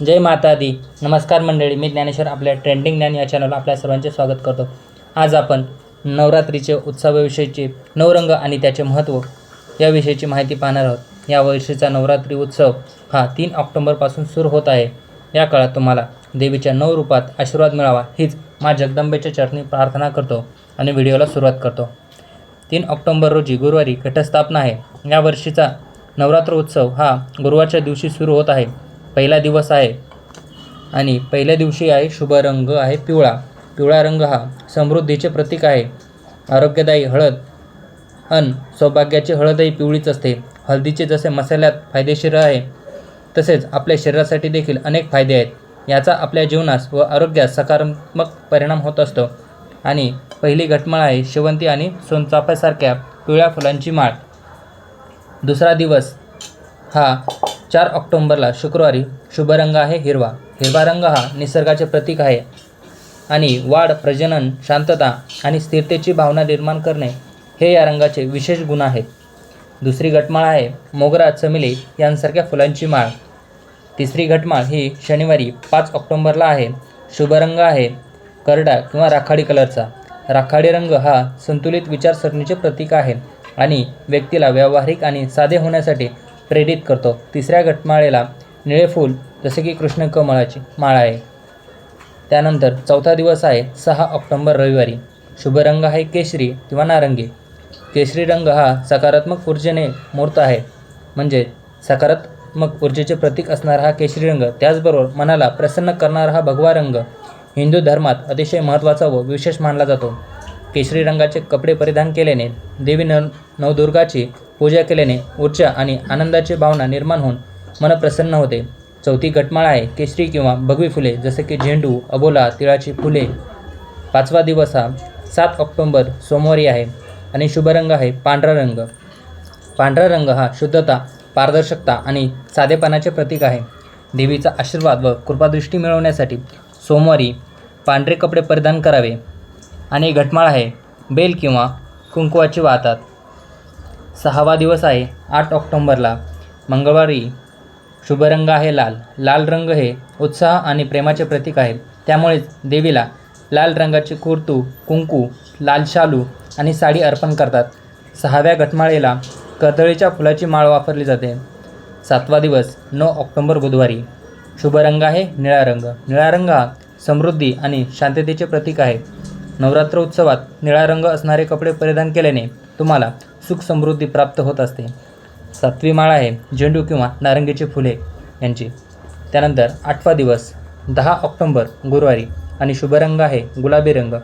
जय माता दी. नमस्कार मंडळी मी ज्ञानेश्वर आपल्या ट्रेंडिंग ज्ञान या चॅनलला आपल्या सर्वांचे स्वागत करतो. आज आपण नवरात्रीचे उत्सवाविषयीचे नवरंग आणि त्याचे महत्त्व याविषयीची माहिती पाहणार आहोत. या वर्षीचा नवरात्री उत्सव हा तीन ऑक्टोंबरपासून सुरू होत आहे. या काळात तुम्हाला देवीच्या नऊ रूपात आशीर्वाद मिळावा हीच मा जगदंबेच्या चरणी प्रार्थना करतो आणि व्हिडिओला सुरुवात करतो. तीन ऑक्टोंबर रोजी गुरुवारी घटस्थापना आहे. या वर्षीचा नवरात्र उत्सव हा गुरुवारच्या दिवशी सुरू होत आहे. पहिला दिवस आहे. आणि पहिल्या दिवशी आहे शुभ रंग आहे पिवळा. पिवळा रंग हा समृद्धीचे प्रतीक आहे. आरोग्यदायी हळद. अन सौभाग्याची हळदही पिवळीच असते. हळदीचे जसे मसाल्यात फायदेशीर आहे तसेच आपल्या शरीरासाठी देखील अनेक फायदे आहेत. याचा आपल्या जीवनास व आरोग्यास सकारात्मक परिणाम होत असतो. आणि पहिली घटमाळ आहे शेवंती आणि सोनचाफ्यासारख्या पिवळ्या फुलांची माळ. दुसरा दिवस हा चार ऑक्टोंबरला शुक्रवारी शुभ रंग आहे हिरवा. हिरवा रंग हा निसर्गाचे प्रतीक आहे आणि वाढ प्रजनन शांतता आणि स्थिरतेची भावना निर्माण करणे हे या रंगाचे विशेष गुण आहेत. दुसरी घटमाळ आहे मोगरा चमेली यांसारख्या फुलांची माळ. तिसरी घटमाळ ही शनिवारी पाच ऑक्टोंबरला आहे. शुभ रंग आहे करडा किंवा राखाडी कलरचा. राखाडी रंग हा संतुलित विचारसरणीचे प्रतीक आहे आणि व्यक्तीला व्यावहारिक आणि साधे होण्यासाठी प्रेरित करतो. तिसऱ्या घटमाळेला निळे फूल जसे की कृष्ण कमळाची माळा आहे. त्यानंतर चौथा दिवस आहे सहा ऑक्टोंबर रविवारी. शुभ रंग आहे केशरी किंवा नारंगी. केशरी रंग हा सकारात्मक ऊर्जेने मूर्त आहे. म्हणजे सकारात्मक ऊर्जेचे प्रतीक असणारा हा केशरी रंग त्याचबरोबर मनाला प्रसन्न करणारा हा भगवा रंग. हिंदू धर्मात अतिशय महत्त्वाचा व विशेष मानला जातो. केशरी रंगाचे कपडे परिधान केल्याने देवी न नवदुर्गाची पूजा केल्याने ऊर्जा आणि आनंदाची भावना निर्माण होऊन मन प्रसन्न होते. चौथी गटमाळा आहे केशरी किंवा भगवी फुले जसे की झेंडू अबोला तिळाची फुले. पाचवा दिवस हा सात ऑक्टोंबर सोमवारी आहे आणि शुभ रंग आहे पांढरा रंग. पांढरा रंग हा शुद्धता पारदर्शकता आणि साधेपणाचे प्रतीक आहे. देवीचा आशीर्वाद व कृपादृष्टी मिळवण्यासाठी सोमवारी पांढरे कपडे परिधान करावे. आणि घटमाळ आहे. बेल किंवा कुंकवाची वाहतात. सहावा दिवस आहे आठ ऑक्टोंबरला. मंगळवारी शुभ रंग आहे लाल. लाल रंग हे उत्साह आणि प्रेमाचे प्रतीक आहे. त्यामुळेच देवीला लाल रंगाचे कुर्तू कुंकू लाल शालू आणि साडी अर्पण करतात. सहाव्या घटमाळेला कर्दळीच्या फुलाची माळ वापरली जाते. सातवा दिवस नऊ ऑक्टोंबर बुधवारी. शुभ रंग आहे निळा रंग. निळा रंग हा समृद्धी आणि शांततेचे प्रतीक आहे. नवरात्र उत्सवात निळा रंग असणारे कपडे परिधान केल्याने तुम्हाला सुख समृद्धी प्राप्त होत असते. सातवी माळ आहे झेंडू किंवा नारंगीची फुले यांची. त्यानंतर आठवा दिवस दहा ऑक्टोंबर गुरुवारी. आणि शुभ रंग आहे गुलाबी रंग.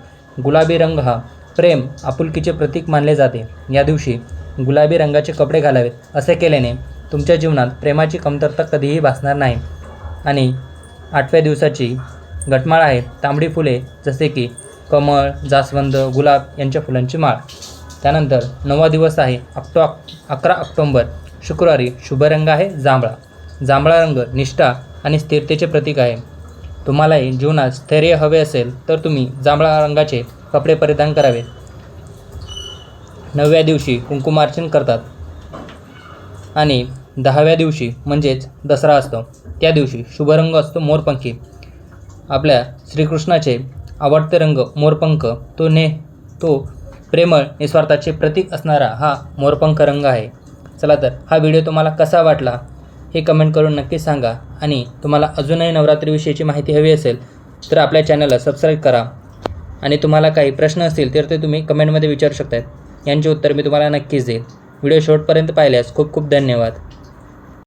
गुलाबी रंग हा प्रेम आपुलकीचे प्रतीक मानले जाते. या दिवशी गुलाबी रंगाचे कपडे घालावेत असे केल्याने तुमच्या जीवनात प्रेमाची कमतरता कधीही भासणार नाही. आणि आठव्या दिवसाची घटमाळ आहे तांबडी फुले जसे की कमळ जास्वंद गुलाब यांच्या फुलांची माळ. त्यानंतर नववा दिवस आहे ऑक्टो अकरा ऑक्टोंबर. शुक्रवारी शुभ रंग आहे जांभळा. जांभळा रंग निष्ठा आणि स्थिरतेचे प्रतीक आहे. तुम्हालाही जीवनात स्थैर्य हवे असेल तर तुम्ही जांभळा रंगाचे कपडे परिधान करावे. नवव्या दिवशी कुंकुमार्चन करतात. आणि दहाव्या दिवशी म्हणजेच दसरा असतो. त्या दिवशी शुभ रंग असतो मोरपंखी. आपल्या श्रीकृष्णाचे आवडते रंग मोरपंख तो ने तो प्रेमळ निस्वार्थाचे प्रतीक असणारा हा मोरपंख रंग आहे. चला तर हा व्हिडिओ तुम्हाला कसा वाटला हे कमेंट करून नक्की सांगा आणि तुम्हाला अजूनही नवरात्रीविषयीची माहिती हवी असेल तर आपल्या चॅनलला सबस्क्राईब करा. आणि तुम्हाला काही प्रश्न असतील तर ते तुम्ही कमेंटमध्ये विचारू शकतात यांचे उत्तर मी तुम्हाला नक्कीच देईल. व्हिडिओ शेवटपर्यंत पाहिल्यास खूप खूप धन्यवाद.